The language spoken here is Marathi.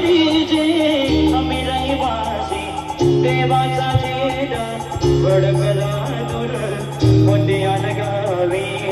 गडचे आम्ही रहिवासी देवाचा झेड बडकला दुर होते गावी